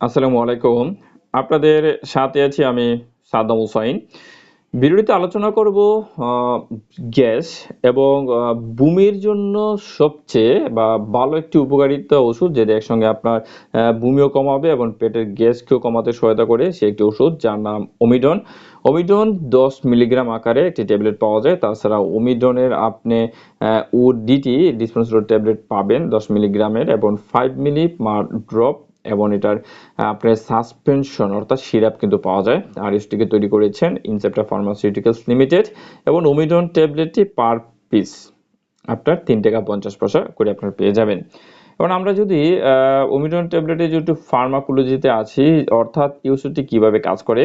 আসসালামু আলাইকুম। আপনাদের সাথে আছি আমি সাদ্দাম হুসাইন। ভিডিওটিতে আলোচনা করব গ্যাস এবং বুমির জন্য সবচেয়ে বা ভালো একটি উপকারিতা ওষুধ যেটা একসঙ্গে আপনার বুমিও কমাবে এবং পেটের গ্যাসকেও কমাতে সহায়তা করে, সে একটি ওষুধ যার নাম ওমিডন। ওমিডন দশ মিলিগ্রাম আকারে একটি ট্যাবলেট পাওয়া যায়। তাছাড়া ওমিডনের আপনি ও ডিটি ডিসপেন্সার ট্যাবলেট পাবেন দশ মিলিগ্রামের এবং ফাইভ মিলি মার ড্রপ এবং এটার আপনার সাসপেনশন অর্থাৎ সিরাপ কিন্তু পাওয়া যায়। আর এসটিকে তৈরি করেছেন ইনসেপ্টা ফার্মাসিউটিক্যালস লিমিটেড এবং ওমিডন ট্যাবলেটটি পার পিস আপনার তিন টাকা পঞ্চাশ পয়সা করে আপনার পেয়ে যাবেন। এবং আমরা যদি ওমিডন ট্যাবলেটে যেহেতু ফার্মাকোলজিতে আছি, অর্থাৎ ইউসুটি কীভাবে কাজ করে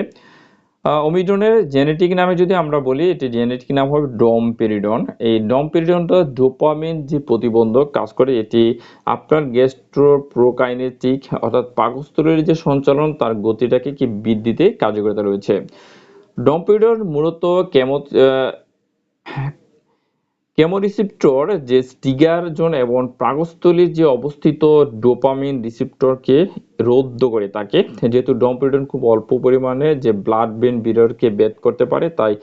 ওমিডনের জেনেটিক নামে যদি আমরা বলি, এটি জেনেটিক নাম হবে ডমপেরিডন। এই ডম পেরিডনটা ডোপামিন যে প্রতিবন্ধক কাজ করে, এটি আপনার গ্যাস্ট্রোপ্রোকাইনেটিক অর্থাৎ পাকস্থলীর যে সঞ্চালন, তার গতিটাকে কি বৃদ্ধিতে কার্যকরিতা রয়েছে। ডম পেরিডন মূলত কেমো কেমোরিসিপ্টর যে স্টিগার জোন এবং প্রাগস্থলীর যে অবস্থিত ডোপামিন রিসিপ্টরকে রোদ্ধ করে তাকে, যেহেতু ডম্পিডন খুব অল্প পরিমাণে যে ব্লাড ব্রেন বিরোরকে বেদ করতে পারে, তাই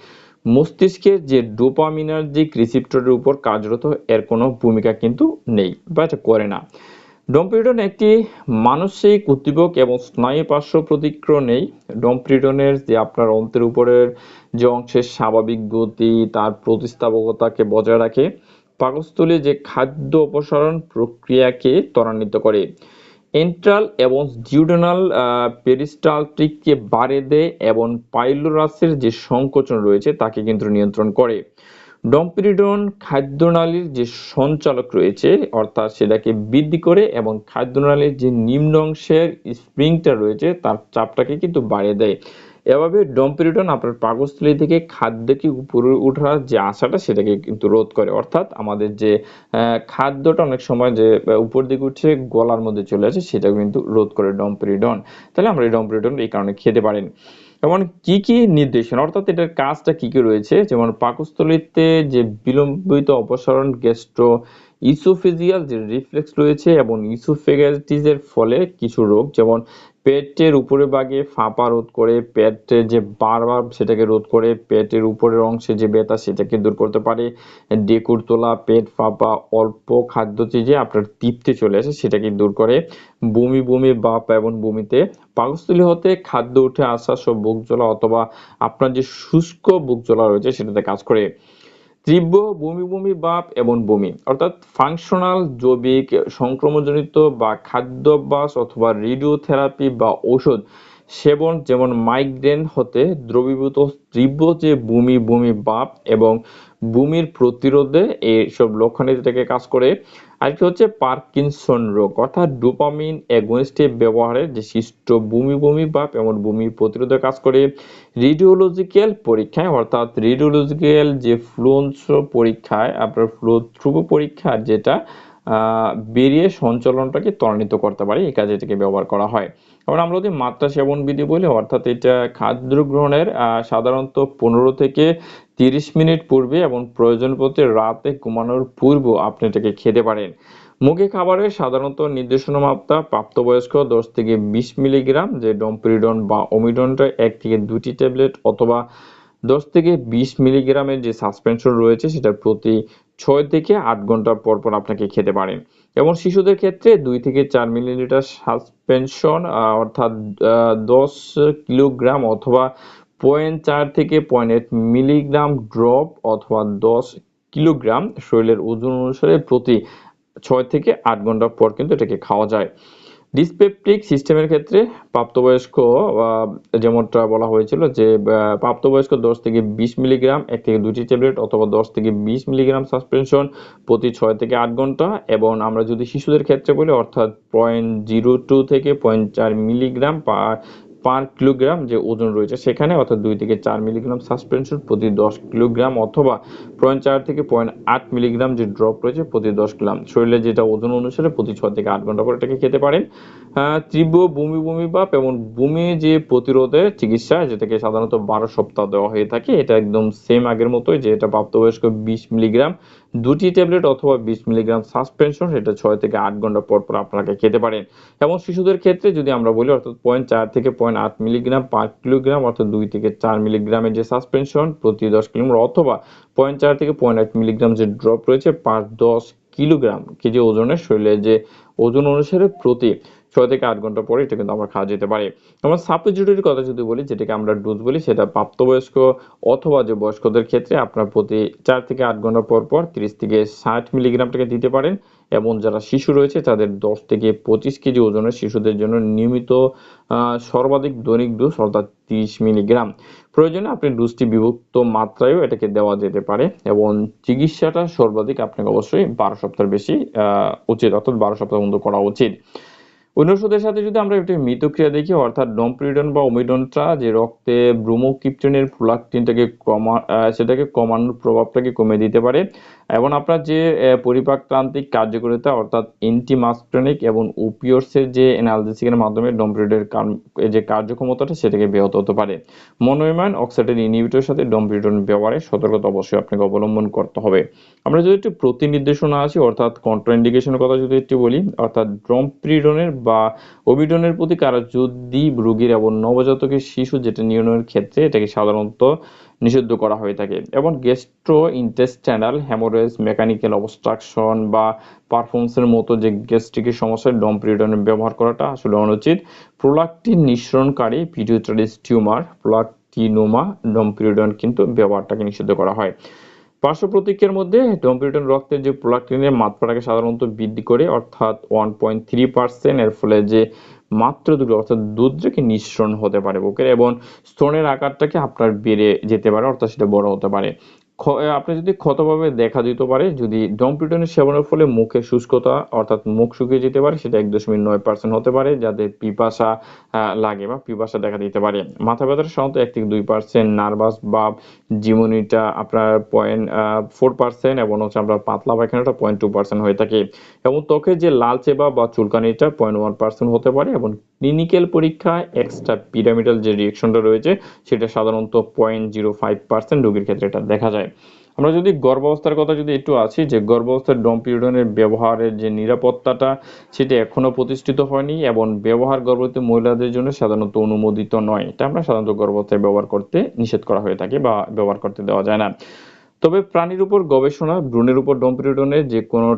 মস্তিষ্কের যে ডোপামিনার্জিক রিসিপ্টরের উপর কার্যরত এর কোনো ভূমিকা কিন্তু নেই বা করে না। ডমপিরিডন একটি মানসিক উদ্দীপক এবং স্নায়ু পার্শ্ব প্রতিক্রিয়া নেই। ডমপিরিডনের যে আপনার অন্ত্রের উপরের যে অংশের স্বাভাবিক গতি, তার প্রতিস্থাপকতাকে বজায় রাখে, পাকস্থলী যে খাদ্য অপসারণ প্রক্রিয়াকে ত্বরান্বিত করে। এন্ট্রাল এবং ডিউডেনাল পেরিস্টালটিককে বাড়িয়ে দেয় এবং পাইলোরাসের যে সংকোচন রয়েছে, তাকে কিন্তু নিয়ন্ত্রণ করে। ডমপিরিডন খাদ্যনালীর যে সঞ্চালক রয়েছে, অর্থাৎ সেটাকে বৃদ্ধি করে এবং খাদ্যনালীর যে নিম্ন অংশের স্প্রিংটা রয়েছে, তার চাপটাকে কিন্তু বাড়িয়ে দেয়। এভাবে ডমপিরিডন আপনার পাকস্থলী থেকে খাদ্যকে উপরে ওঠার যে আশাটা, সেটাকে কিন্তু রোধ করে। অর্থাৎ আমাদের যে খাদ্যটা অনেক সময় যে উপর দিকে উঠছে, গলার মধ্যে চলে আসে, সেটাও কিন্তু রোধ করে ডমপিরিডন। তাহলে আমরা এই ডমপিরিডন এই কারণে খেতে পারেন। যেমন কি কি নির্দেশনা? অর্থাৎ এটার কাজটা কি কি রয়েছে? যেমন পাকস্থলীতে যে বিলম্বিত অপসারণ গ্যাস্ট্রো ইসোফেজিয়াল যে রিফ্লেক্স রয়েছে এবং ইসোফেগাইটিসের ফলে কিছু রোগ, যেমন পেটের উপরে ভাগে ফাঁপা রোধ করে পেটের যে বারবার সেটাকে রোধ করে পেটের উপরের অংশে যে ব্যথা সেটাকে দূর করতে পারে। ডেকুর তোলা, পেট ফাঁপা, অল্প খাদ্য যে আপনার তৃপ্তি চলে আসে, সেটাকে দূর করে। বমি বমি, বাপ এবং বমিতে পাকস্থলী হতে খাদ্য উঠে আসা সব বুক জ্বলা অথবা আপনার যে শুষ্ক বুক জ্বলা রয়েছে সেটাতে কাজ করে। তীব্র বমি বমি বাপ এবং বমি, অর্থাৎ ফাংশনাল জৈবিক সংক্রমণজনিত বা খাদ্যাভ্যাস অথবা রেডিওথেরাপি বা ঔষধ সেবন যেমন মাইগ্রেন হতে দ্রবীভূত তীব্র যে বমি বমি বাপ এবং বমির প্রতিরোধে এইসব লক্ষণে যেটাকে কাজ করে, আরেকটি হচ্ছে পার্কিনসন রোগ, অর্থাৎ ডোপামিন অ্যাগনিস্টের ব্যবহারে যে সৃষ্ট বমি বমি বা এবং বমি প্রতিরোধে কাজ করে। রেডিওলজিক্যাল পরীক্ষায়, অর্থাৎ রেডিওলজিক্যাল যে ফ্লুন্স পরীক্ষায়, আপনার ফ্লো থ্রু পরীক্ষা যেটা বেরিয়ে সঞ্চালনটাকে ত্বরান্বিত করতে পারে, এই কাজে এটাকে ব্যবহার করা হয়। এবং আমরা যদি মাত্রা সেবন বিধি বলি, অর্থাৎ এটা খাদ্য গ্রহণের সাধারণত পনেরো থেকে তিরিশ মিনিট পূর্বে এবং প্রয়োজন পড়তে রাতে ঘুমানোর পূর্ব আপনি এটাকে খেতে পারেন। মুখে খাবারের সাধারণত নির্দেশনা মাত্রা প্রাপ্তবয়স্ক দশ থেকে বিশ মিলিগ্রাম, যে ডমপিরিডন বা ওমিডনটা এক থেকে দুটি ট্যাবলেট অথবা দশ থেকে বিশ মিলিগ্রামের যে সাসপেনশন রয়েছে, সেটা প্রতি ছয় থেকে আট ঘণ্টা পর পর আপনাকে খেতে পারেন। এবং শিশুদের ক্ষেত্রে দুই থেকে চার মিলিলিটার সাসপেনশন অর্থাৎ দশ কিলোগ্রাম অথবা পয়েন্ট চার থেকে পয়েন্ট মিলিগ্রাম ড্রপ অথবা দশ কিলোগ্রাম শরীরের ওজন অনুসারে প্রতি ছয় থেকে আট ঘণ্টা পর কিন্তু এটাকে খাওয়া যায়। ডিসপেপটিক সিস্টেমের ক্ষেত্রে প্রাপ্তবয়স্ক যেমনটা বলা হয়েছিল যে প্রাপ্তবয়স্ক দশ থেকে বিশ মিলিগ্রাম, এক থেকে দুটি ট্যাবলেট অথবা দশ থেকে বিশ মিলিগ্রাম সাসপেনশন প্রতি ছয় থেকে আট ঘণ্টা এবং আমরা যদি শিশুদের ক্ষেত্রে বলি, অর্থাৎ পয়েন্ট জিরো টু থেকে পয়েন্ট চার মিলিগ্রাম পার কিলোগ্রাম যে ওজন রয়েছে সেখানে, অর্থাৎ দুই থেকে চার মিলিগ্রাম সাসপেনশন প্রতি দশ কিলোগ্রাম অথবা পয়েন্ট চার থেকে পয়েন্ট আট মিলিগ্রাম যে ড্রপ রয়েছে প্রতি দশ গ্রাম শরীরে যেটা ওজন অনুসারে প্রতি ছয় থেকে আট ঘণ্টা পর এটাকে খেতে পারেন। তীব্র বমি বমি ভাব এবং বমি যে প্রতিরোধের চিকিৎসা, যেটাকে সাধারণত বারো সপ্তাহ দেওয়া হয়ে থাকে, এটা একদম সেম আগের মতোই যে এটা প্রাপ্তবয়স্ক বিশ মিলিগ্রাম। দুটি ট্যাবলেট অথবা বিশ মিলিগ্রাম সাসপেনশন, সেটা ছয় থেকে আট ঘণ্টা পর পর আপনাকে খেতে পারেন। এবং শিশুদের ক্ষেত্রে যদি আমরা বলি, অর্থাৎ পয়েন্ট চার থেকে পয়েন্ট আট মিলিগ্রাম পাঁচ কিলোগ্রাম, অর্থাৎ দুই থেকে চার মিলিগ্রামের যে সাসপেনশন, প্রতি দশ কিলোমিটার অথবা পয়েন্ট চার থেকে পয়েন্ট আট মিলিগ্রাম যে ড্রপ রয়েছে, পাঁচ দশ কিলোগ্রাম কেজি ওজনের শরীরে যে ওজন অনুসারে প্রতি ছয় থেকে আট ঘণ্টা পরে এটা কিন্তু আমরা খাওয়া যেতে পারে। আমরা সাপোজিটরির কথা যদি বলি, যেটাকে আমরা ডোজ বলি, সেটা প্রাপ্তবয়স্ক অথবা যে বয়স্কদের ক্ষেত্রে আপনার প্রতি চার থেকে আট ঘণ্টা পর পর তিরিশ থেকে ষাট মিলিগ্রামটাকে দিতে পারেন এবং যারা শিশু রয়েছে, তাদের দশ থেকে পঁচিশ কেজি ওজনের শিশুদের জন্য নিয়মিত সর্বাধিক দৈনিক ডোজ অর্থাৎ তিরিশ মিলিগ্রাম প্রয়োজনে আপনি ডোজটি বিভক্ত মাত্রায়ও এটাকে দেওয়া যেতে পারে এবং চিকিৎসাটা সর্বাধিক আপনাকে অবশ্যই বারো সপ্তাহের বেশি উচিত অর্থাৎ বারো সপ্তাহ পর্যন্ত করা উচিত। অন্য সাথে যদি আমরা একটি মিতক্রিয়া দেখি, অর্থাৎ ডোমপ্রিডন বা ওমিডনটা, যে রক্তে ব্রোমোক্রিপ্টনের প্রোলাকটিনটাকে কমা সেটাকে কমানোর প্রভাবটাকে কমে দিতে পারে এবং আপনার যে পরিপাকতান্ত্রিক কার্যকারিতা, অর্থাৎ এন্টিমাস্ক্রেনিক এবং ওপিওসের যে অ্যানালজেসিকের মাধ্যমে ডমপ্রিডের যে কার্যক্ষমতাটা, সেটাকে ব্যাহত হতে পারে। মনোইমান অক্সাইডের ইনহিবিটরের সাথে ডমপ্রিডন ব্যবহারে সতর্কতা অবশ্যই আপনাকে অবলম্বন করতে হবে। আমরা যদি একটু প্রতি নির্দেশনা আছে অর্থাৎ কন্ট্রাইন্ডিকেশনের কথা যদি একটু বলি, অর্থাৎ ড্রমপ্রিডনের বা ওবিডনের প্রতি কারও যদি রোগীর এবং নবজাতকের শিশু যেটা নির্ণয়ের ক্ষেত্রে, এটাকে সাধারণত নিষিদ্ধ করা হয়ে থাকে। এবং gastro intestinal haemorrhage mechanical obstruction বা পারফরমেন্সের মতো যে গ্যাস্ট্রিকের সমস্যায় ডমপ্রিডনের ব্যবহার করাটা আসলে অনুচিত। প্রোলাকটিন নিঃসরণকারী পিডিউটারিস টিউমার প্রোলাকটিনোমা ডমপ্রিডন কিন্তু ব্যবহারটাকে নিষিদ্ধ করা হয়। পার্শ্ব প্রতিক্রিয়ার মধ্যে ডোম্পিউটন রক্তের যে প্রোলাকটিনের মাত্রাটাকে সাধারণত বৃদ্ধি করে, অর্থাৎ ওয়ান পয়েন্ট থ্রি পার্সেন্ট এর ফলে যে মাত্র দুটো, অর্থাৎ দুধটাকে নিঃসরণ হতে পারে বুকের এবং স্তনের আকারটাকে আপনার বেড়ে যেতে পারে, অর্থাৎ সেটা বড় হতে পারে। আপনার যদি ক্ষতভাবে দেখা দিতে পারে, যদি ডমপ্রিডনের সেবনের ফলে মুখের শুষ্কতা, অর্থাৎ মুখ শুকিয়ে যেতে পারে, সেটা এক দশমিক নয় পার্সেন্ট হতে পারে যাদের পিপাসা লাগে বা পিপাসা দেখা দিতে পারে। মাথা ব্যথার সাধারণত এক থেকে দুই পার্সেন্ট নার্ভাস বা জিমনিটা আপনার পয়েন্ট ফোর পার্সেন্ট এবং হচ্ছে আপনার পাতলা পায়খানাটা পয়েন্ট টু পার্সেন্ট হয়ে থাকে। এবং ত্বকের যে লালচে বা চুলকানিটা পয়েন্ট ওয়ান পার্সেন্ট হতে পারে এবং ক্লিনিক্যাল পরীক্ষায় এক্সট্রা পিরামিডাল যে রিয়েকশনটা রয়েছে, সেটা সাধারণত পয়েন্ট জিরো ফাইভ পার্সেন্ট রোগীর ক্ষেত্রে এটা দেখা যায়। আমরা যদি গর্ভাবস্থার কথা যদি একটু আছি, যে গর্ভাবস্থার ডমপিউডনের ব্যবহারের যে নিরাপত্তাটা, সেটা এখনও প্রতিষ্ঠিত হয়নি এবং ব্যবহার গর্ভবতী মহিলাদের জন্য সাধারণত অনুমোদিত নয়। এটা আমরা সাধারণত গর্ভাবস্থায় ব্যবহার করতে নিষেধ করা হয়ে থাকে বা ব্যবহার করতে দেওয়া যায় না। তবে প্রাণীর উপর গবেষণা ভ্রূণের উপর ডমপ্রিডনের যে কোনো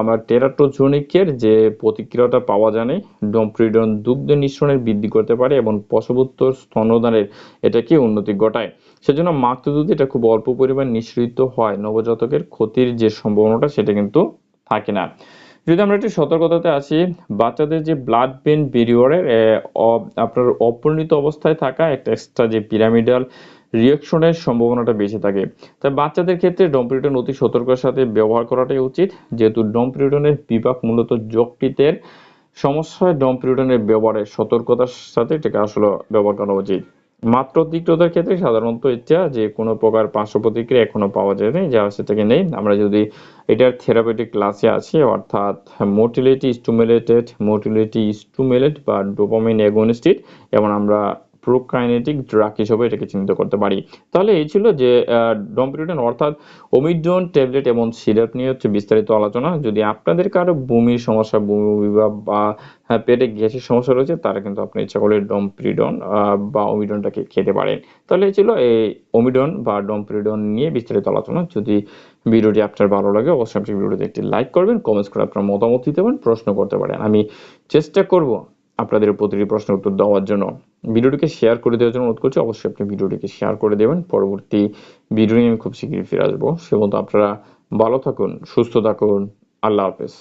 আমার টেরাটোজনিকের যে প্রতিক্রিয়াটা পাওয়া যায় না, ডমপ্রিডন দুগ্ধ নিঃসরণের বৃদ্ধি করতে পারে এবং প্রসবোত্তর স্তনদানের এটাকে উন্নতি ঘটায়। সেজন্য মাতৃ দুধ এটা খুব অল্প পরিমাণ নিঃসৃত হয় নবজাতকের ক্ষতির যে সম্ভাবনাটা সেটা কিন্তু থাকে না। যদি আমরা একটু সতর্কতাতে আসি বাচ্চাদের যে ব্লাড পেন বেরিয়ারের আপনার অপরিণত অবস্থায় থাকা একটা এক্সট্রা যে পিরামিডাল রিয়াকশনের সম্ভাবনাটা বেশি থাকে। তাই বাচ্চাদের ক্ষেত্রে ডমপ্রিডন অতি সতর্কতার সাথে ব্যবহার করাটাই উচিত। যেহেতু ডমপ্রিডনের বিভাগ মূলত যকৃতের সমস্যায় ডমপ্রিডনের ব্যবহারে সতর্কতার সাথে এটাকে আসলে ব্যবহার করা উচিত। মাত্র তিক্ততার ক্ষেত্রে সাধারণত ইচ্ছা যে কোনো প্রকার পার্শ্ব প্রতিক্রিয়া এখনও পাওয়া যায় যায়নি, যা সেটাকে নেই। আমরা যদি এটার থেরাপিউটিক ক্লাসে আছি অর্থাৎ মোটিলিটি স্টুমুলেটেড মোটিলিটি স্টুমুলেট বা ডোপামিন অ্যাগোনিস্টিক এবং আমরা প্রোকাইনেটিক ড্রাগ হিসেবে এটাকে চিহ্নিত করতে পারি। তাহলে এই ছিল যে ডমপিউটন অর্থাৎ ওমিডন ট্যাবলেট এবং সিরাপ নিয়ে হচ্ছে বিস্তারিত আলোচনা। যদি আপনাদের কারও বমির সমস্যা বমি বমি বা হ্যাঁ, পেটে গ্যাসের সমস্যা রয়েছে তারা কিন্তু আপনি ইচ্ছা করলে ডমপ্রিডন বা ওমিডনটাকে খেতে পারেন। তাহলে এই ছিল এই ওমিডন বা ডমপ্রিডন নিয়ে বিস্তারিত আলোচনা। যদি ভিডিওটি আপনার ভালো লাগে অবশ্যই আপনি ভিডিওটিতে একটি লাইক করবেন কমেন্টস করে আপনার মতামত দিতে পারেন প্রশ্ন করতে পারেন। আমি চেষ্টা করব আপনাদের প্রতিটি প্রশ্নের উত্তর দেওয়ার জন্য। ভিডিওটিকে শেয়ার করে দেওয়ার জন্য অনুরোধ করছি, অবশ্যই আপনি ভিডিওটিকে শেয়ার করে দেবেন। পরবর্তী ভিডিও নিয়ে আমি খুব শীঘ্রই ফিরে আসব। সে মতো আপনারা ভালো থাকুন, সুস্থ থাকুন। আল্লাহ হাফেজ।